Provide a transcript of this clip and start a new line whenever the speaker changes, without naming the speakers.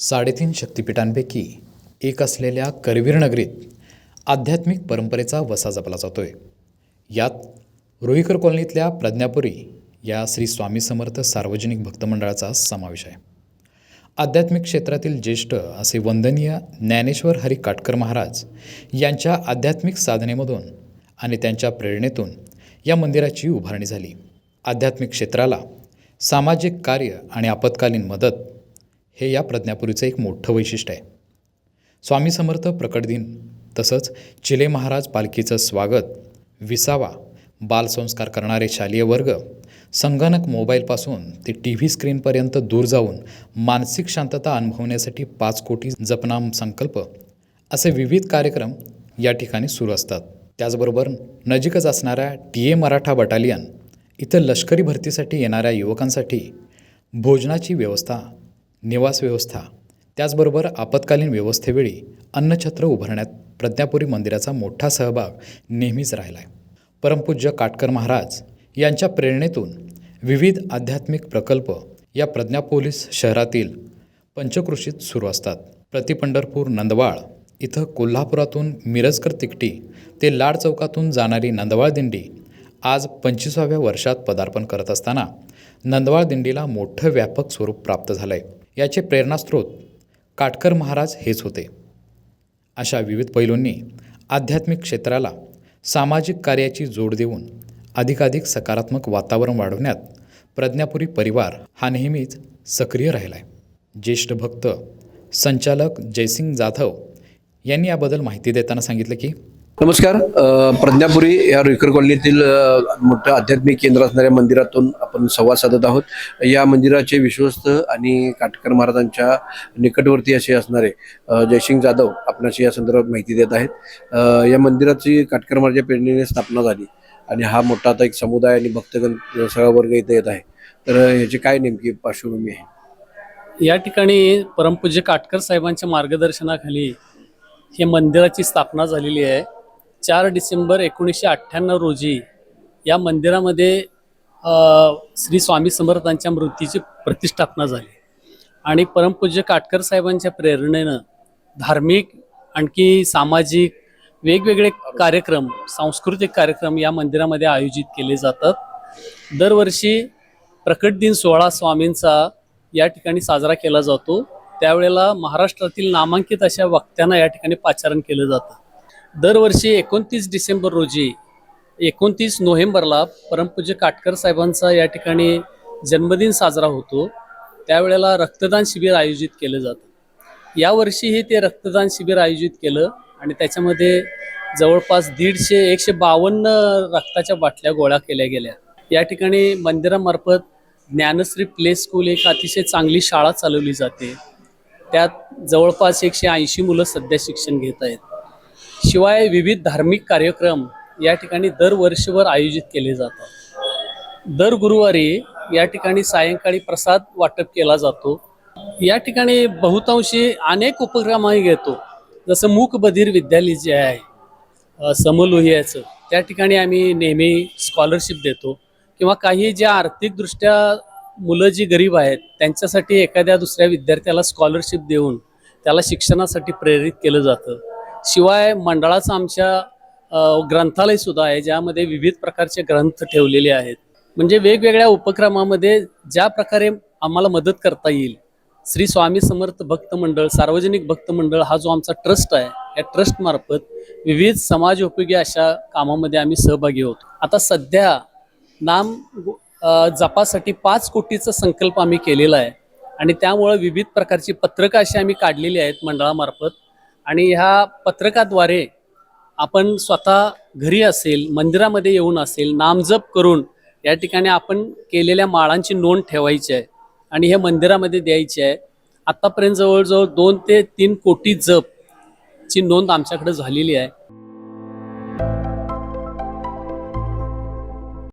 साडेतीन शक्तिपीठांपैकी एक असलेल्या करवीर नगरीत आध्यात्मिक परंपरेचा वसा जपला जातोय. यात रोईकर कॉलनीतल्या प्रज्ञापुरी या श्री स्वामी समर्थ सार्वजनिक भक्तमंडळाचा समावेश आहे. आध्यात्मिक क्षेत्रातील ज्येष्ठ असे वंदनीय ज्ञानेश्वर हरी काटकर महाराज यांच्या आध्यात्मिक साधनेमधून आणि त्यांच्या प्रेरणेतून या मंदिराची उभारणी झाली. आध्यात्मिक क्षेत्राला सामाजिक कार्य आणि आपत्कालीन मदत हे या प्रज्ञापुरीचं एक मोठं वैशिष्ट्य आहे. स्वामी समर्थ प्रकट दिन तसंच चिले महाराज पालखीचं स्वागत विसावा बालसंस्कार करणारे शालेय वर्ग संगणक मोबाईलपासून ते टी व्ही स्क्रीनपर्यंत दूर जाऊन मानसिक शांतता अनुभवण्यासाठी पाच कोटी जपनाम संकल्प असे विविध कार्यक्रम या ठिकाणी सुरू असतात. त्याचबरोबर नजीकच असणाऱ्या टी ए मराठा बटालियन इथं लष्करी भरतीसाठी येणाऱ्या युवकांसाठी भोजनाची व्यवस्था निवास व्यवस्था त्याचबरोबर आपत्कालीन व्यवस्थेवेळी अन्नछत्र उभारण्यात प्रज्ञापुरी मंदिराचा मोठा सहभाग नेहमीच राहिला आहे परमपूज्य काटकर महाराज यांच्या प्रेरणेतून विविध आध्यात्मिक प्रकल्प या प्रज्ञापोलीस शहरातील पंचकृषीत सुरू असतात. प्रतिपंढरपूर नंदवाळ इथं कोल्हापुरातून मिरजकर तिकटी ते लाड चौकातून जाणारी नंदवाळ दिंडी आज पंचवीसाव्या वर्षात पदार्पण करत असताना नंदवाळ दिंडीला मोठं व्यापक स्वरूप प्राप्त झालं आहे याचे प्रेरणास्रोत काटकर महाराज हेच होते. अशा विविध पैलूंनी आध्यात्मिक क्षेत्राला सामाजिक कार्याची जोड देऊन अधिकाधिक सकारात्मक वातावरण वाढवण्यात प्रज्ञापुरी परिवार हा नेहमीच सक्रिय राहिला आहे ज्येष्ठ भक्त संचालक जयसिंग जाधव यांनी याबद्दल माहिती देताना सांगितलं की
नमस्कार. प्रज्ञापुरी या रुईकर कॉलनीतील मोठं आध्यात्मिक केंद्र असणाऱ्या मंदिरातून आपण संवाद साधत आहोत. या मंदिराचे विश्वस्त आणि काटकर महाराजांच्या निकटवर्ती असे असणारे जयसिंग जाधव आपणाशी या संदर्भात माहिती देत आहेत. या मंदिराची काटकर महाराजा पेरणीने स्थापना झाली आणि हा मोठा आता एक समुदाय आणि भक्तगण सगळा वर्ग इथे येत आहे. तर ह्याची काय नेमकी पार्श्वभूमी आहे?
या ठिकाणी परमपूज्य काटकर साहेबांच्या मार्गदर्शनाखाली हे मंदिराची स्थापना झालेली आहे. चार डिसेंबर एकोणीसशे अठ्ठ्याण्णव रोजी या मंदिरामध्ये श्री स्वामी समर्थांच्या मूर्तीची प्रतिष्ठापना झाली. आणि परमपूज्य काटकर साहेबांच्या प्रेरणेनं धार्मिक आणखी सामाजिक वेगवेगळे कार्यक्रम सांस्कृतिक कार्यक्रम या मंदिरामध्ये आयोजित केले जातात. दरवर्षी प्रकट दिन सोहळा स्वामींचा या ठिकाणी साजरा केला जातो. त्यावेळेला महाराष्ट्रातील नामांकित अशा वक्त्यांना या ठिकाणी पाचारण केलं जातं. दरवर्षी एकोणतीस डिसेंबर रोजी एकोणतीस नोव्हेंबरला परमपूज्य काटकर साहेबांचा या ठिकाणी जन्मदिन साजरा होतो. त्यावेळेला रक्तदान शिबिर आयोजित केलं जातं. यावर्षीही ते रक्तदान शिबिर आयोजित केलं आणि त्याच्यामध्ये जवळपास दीडशे एकशे बावन्न रक्ताच्या बाटल्या गोळा केल्या गेल्या. या ठिकाणी मंदिरामार्फत ज्ञानश्री प्ले स्कूल एक अतिशय चांगली शाळा चालवली जाते. त्यात जवळपास एकशे ऐंशी मुलं सध्या शिक्षण घेत आहेत. शिवाय विविध धार्मिक कार्यक्रम या ठिकाणी दर वर्षभर आयोजित केले जातात. दर गुरुवारी या ठिकाणी सायंकाळी प्रसाद वाटप केला जातो. या ठिकाणी बहुतांशी अनेक उपक्रमही घेतो. जसं मूक बधीर विद्यालय जे आहे समलोहियाचं त्या ठिकाणी आम्ही नेहमी स्कॉलरशिप देतो. किंवा काही ज्या आर्थिकदृष्ट्या मुलं जी गरीब आहेत त्यांच्यासाठी एखाद्या दुसऱ्या विद्यार्थ्याला स्कॉलरशिप देऊन त्याला शिक्षणासाठी प्रेरित केलं जातं. शिवाय मंडळाचं आमच्या ग्रंथालयसुद्धा ग्रंथालय सुद्धा आहे ज्यामध्ये विविध प्रकारचे ग्रंथ ठेवलेले आहेत. म्हणजे वेगवेगळ्या उपक्रमामध्ये ज्या प्रकारे आम्हाला मदत करता येईल श्री स्वामी समर्थ भक्त मंडळ सार्वजनिक भक्त मंडळ हा जो आमचा ट्रस्ट आहे या ट्रस्टमार्फत विविध समाज उपयोगी अशा कामामध्ये आम्ही सहभागी होतो. आता सध्या नाम जपासाठी पाच कोटीचा संकल्प आम्ही केलेला आहे आणि त्यामुळं विविध प्रकारची पत्रकं अशी आम्ही काढलेली आहेत मंडळामार्फत. आणि ह्या पत्रकाद्वारे आपण स्वतः घरी असेल मंदिरामध्ये येऊन असेल नामजप करून या ठिकाणी आपण केलेल्या माळांची नोंद ठेवायची आहे आणि हे मंदिरामध्ये द्यायची आहे. आत्तापर्यंत जवळजवळ दोन ते तीन कोटी जप ची नोंद आमच्याकडे झालेली आहे.